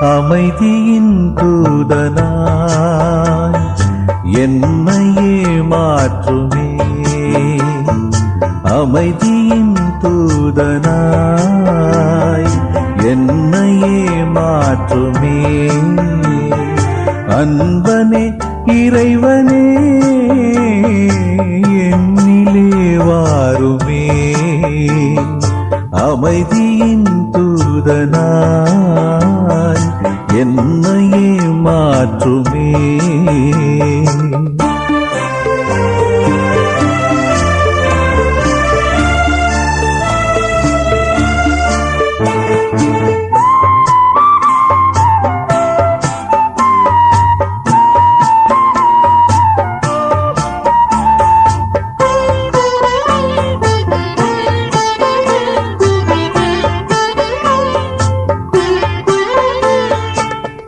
அமைதியின் தூதனாய் என்னையே மாற்றுமே. அமைதியின் தூதனாய் என்னையே மாற்றுமே. அன்பனே இறைவனே என்னிலே வாருமே. அமைதியின் தூ தூதனாய் என்னையே மாற்றுமே.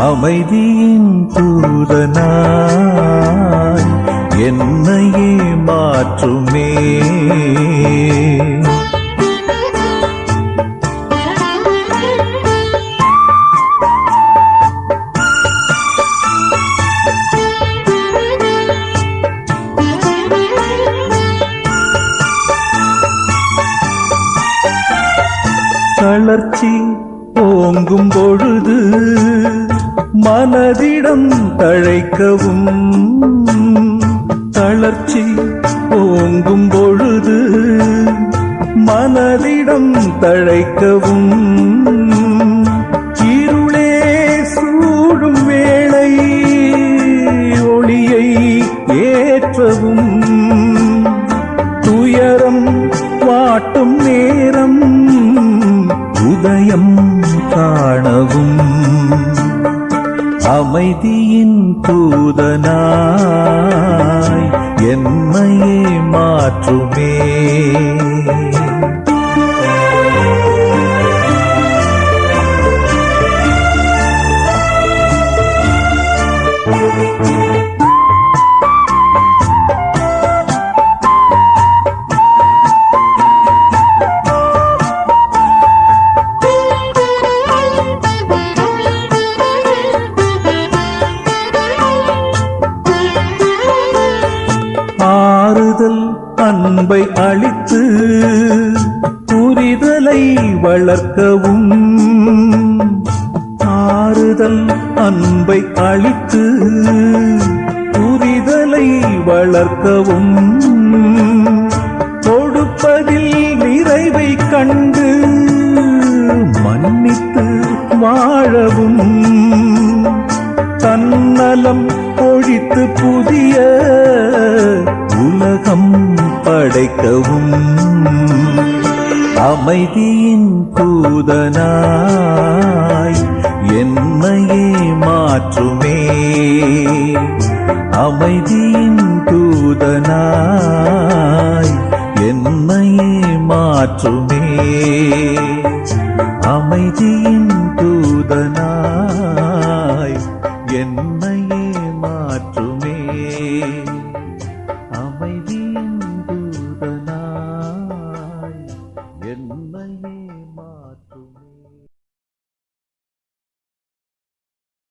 அமைதியின் தூதனாய் என்னையே மாற்றுமே. தளர்ச்சி ஓங்கும் பொழுது மனதிடம் தழைக்கவும். தளர்ச்சி ஓங்கும் பொழுது மனதிடம் தழைக்கவும். இருளே சூடும் வேளை ஒளியை ஏற்றவும். துயரம் வாட்டும் அமைதியின் தூதனாய் என்னையே மாற்றுமே. அன்பை அளித்து புரிதலை வளர்க்கவும். ஆறுதல் அன்பை அளித்து புரிதலை வளர்க்கவும். கொடுப்பதில் நிறைவை கண்டு மன்னித்து வாழவும். தன்னலம் ஒழித்து புதிய உலகம் படைக்கவும். அமைதியின் தூதனாய் என்னையே மாற்றுமே. அமைதியின் தூதனாய் என்னையே மாற்றுமே. அமைதியின்